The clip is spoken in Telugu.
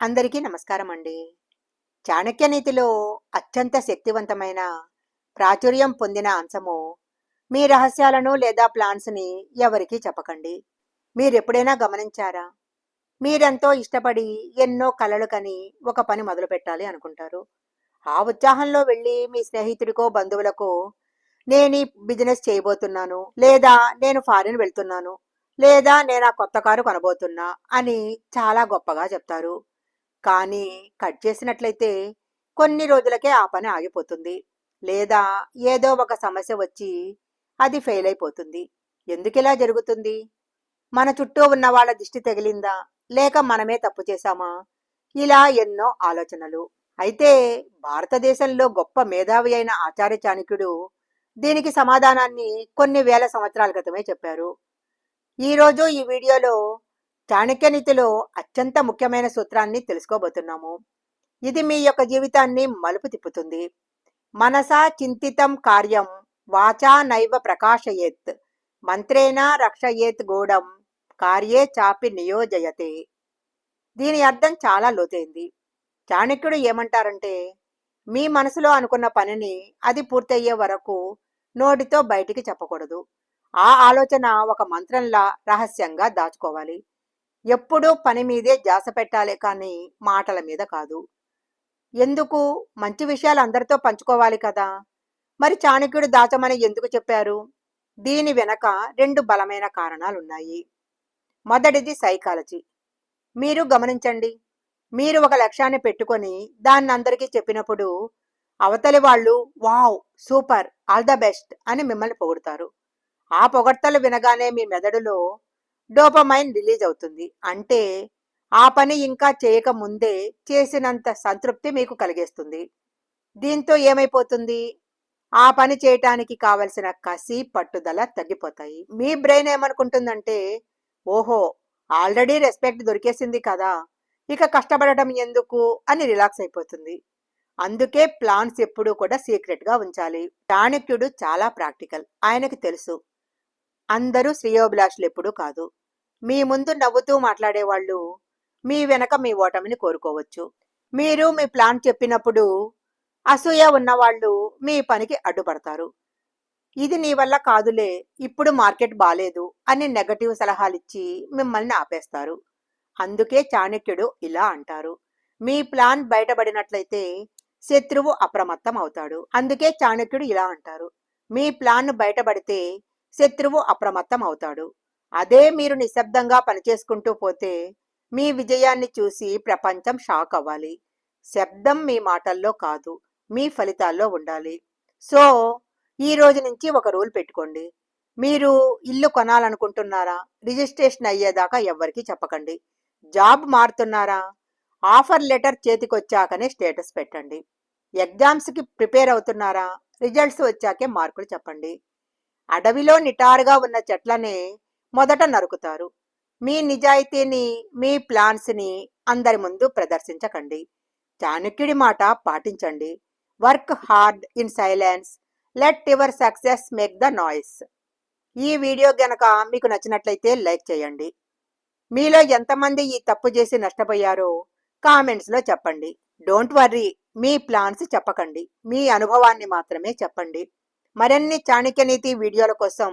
అందరికీ నమస్కారం అండి చాణక్య నీతిలో అత్యంత శక్తివంతమైన ప్రాచుర్యం పొందిన అంశము మీ రహస్యాలను లేదా ప్లాన్స్ని ఎవరికీ చెప్పకండి. మీరు ఎప్పుడైనా గమనించారా? మీరెంతో ఇష్టపడి ఎన్నో కలలు కని ఒక పని మొదలు పెట్టాలి అనుకుంటారు. ఆ ఉత్సాహంలో వెళ్ళి మీ స్నేహితుడికో బంధువులకో నేను ఈ బిజినెస్ చేయబోతున్నాను లేదా నేను ఫారిన్ వెళ్తున్నాను లేదా నేను ఆ కొత్త కారు కొనబోతున్నా అని చాలా గొప్పగా చెప్తారు. కానీ కట్ చేసినట్లయితే కొన్ని రోజులకే ఆ పని ఆగిపోతుంది. లేదా ఏదో ఒక సమస్య వచ్చి అది ఫెయిల్ అయిపోతుంది. ఎందుకు ఇలా జరుగుతుంది? మన చుట్టూ ఉన్న వాళ్ళ దిష్టి తగిలిందా? లేక మనమే తప్పు చేశామా? ఇలా ఎన్నో ఆలోచనలు. అయితే భారతదేశంలో గొప్ప మేధావి అయిన ఆచార్య చాణక్యుడు దీనికి సమాధానాన్ని కొన్ని వేల సంవత్సరాల క్రితమే చెప్పారు. ఈరోజు ఈ వీడియోలో చాణక్య నీతిలో అత్యంత ముఖ్యమైన సూత్రాన్ని తెలుసుకోబోతున్నాము. ఇది మీ యొక్క జీవితాన్ని మలుపు తిప్పుతుంది. మనసా చింతితం కార్యం వాచా నైవ ప్రకాశయేత్ మంత్రేణ రక్షయేత్ గూఢం కార్యే చాపి నియోజయతే. దీని అర్థం చాలా లోతైంది. చాణక్యుడు ఏమంటారంటే మీ మనసులో అనుకున్న పనిని అది పూర్తయ్యే వరకు నోటితో బయటికి చెప్పకూడదు. ఆ ఆలోచన ఒక మంత్రంలా రహస్యంగా దాచుకోవాలి. ఎప్పుడూ పని మీదే జాస పెట్టాలి కానీ మాటల మీద కాదు. ఎందుకు? మంచి విషయాలు అందరితో పంచుకోవాలి కదా. మరి చాణక్యుడు దాచమని ఎందుకు చెప్పారు? దీని వెనక రెండు బలమైన కారణాలున్నాయి. మొదటిది సైకాలజీ. మీరు గమనించండి. మీరు ఒక లక్ష్యాన్ని పెట్టుకొని దాన్ని అందరికీ చెప్పినప్పుడు అవతలి వాళ్ళు wow super all the best అని మిమ్మల్ని పొగుడతారు. ఆ పొగడ్తలు వినగానే మీ మెదడులో డోపమైన్ రిలీజ్ అవుతుంది. అంటే ఆ పని ఇంకా చేయక ముందే చేసినంత సంతృప్తి మీకు కలిగేస్తుంది. దీంతో ఏమైపోతుంది? ఆ పని చేయటానికి కావలసిన కసి పట్టుదల తగ్గిపోతాయి. మీ బ్రెయిన్ ఏమనుకుంటుందంటే ఓహో ఆల్రెడీ రెస్పెక్ట్ దొరికేసింది కదా ఇక కష్టపడటం ఎందుకు అని రిలాక్స్ అయిపోతుంది. అందుకే ప్లాన్స్ ఎప్పుడూ కూడా సీక్రెట్గా ఉంచాలి. చాణక్యుడు చాలా ప్రాక్టికల్ ఆయనకి తెలుసు. అందరూ శ్రేయోభిలాషులు ఎప్పుడూ కాదు. మీ ముందు నవ్వుతూ మాట్లాడేవాళ్ళు మీ వెనక మీ ఓటమిని కోరుకోవచ్చు. మీరు మీ ప్లాన్ చెప్పినప్పుడు అసూయ ఉన్నవాళ్ళు మీ పనికి అడ్డుపడతారు. ఇది నీ వల్ల కాదులే ఇప్పుడు మార్కెట్ బాలేదు అని నెగటివ్ సలహాలిచ్చి మిమ్మల్ని ఆపేస్తారు. అందుకే చాణక్యుడు ఇలా అంటారు. మీ ప్లాన్ బయటపడినట్లయితే శత్రువు అప్రమత్తం అవుతాడు. అందుకే చాణక్యుడు ఇలా అంటారు. మీ ప్లాన్ బయటపడితే శత్రువు అప్రమత్తం అవుతాడు. అదే మీరు నిశ్శబ్దంగా పనిచేసుకుంటూ పోతే మీ విజయాన్ని చూసి ప్రపంచం షాక్ అవ్వాలి. శబ్దం మీ మాటల్లో కాదు మీ ఫలితాల్లో ఉండాలి. సో ఈ రోజు నుంచి ఒక రూల్ పెట్టుకోండి. మీరు ఇల్లు కొనాలనుకుంటున్నారా? రిజిస్ట్రేషన్ అయ్యేదాకా ఎవ్వరికీ చెప్పకండి. జాబ్ మారుతున్నారా? ఆఫర్ లెటర్ చేతికొచ్చాకనే స్టేటస్ పెట్టండి. ఎగ్జామ్స్కి ప్రిపేర్ అవుతున్నారా? రిజల్ట్స్ వచ్చాకే మార్కులు చెప్పండి. అడవిలో నిటారుగా ఉన్న చెట్లనే మొదట నరుకుతారు. మీ నిజాయితీని మీ ప్లాన్స్ని అందరి ముందు ప్రదర్శించకండి. చాణక్యుడి మాట పాటించండి. Work hard in silence. Let your success make the noise. ఈ వీడియో గనక మీకు నచ్చినట్లయితే లైక్ చేయండి. మీలో ఎంతమంది ఈ తప్పు చేసి నష్టపోయారో కామెంట్స్లో చెప్పండి. డోంట్ వర్రీ మీ ప్లాన్స్ చెప్పకండి. మీ అనుభవాన్ని మాత్రమే చెప్పండి. మరిన్ని చాణక్య నీతి వీడియోల కోసం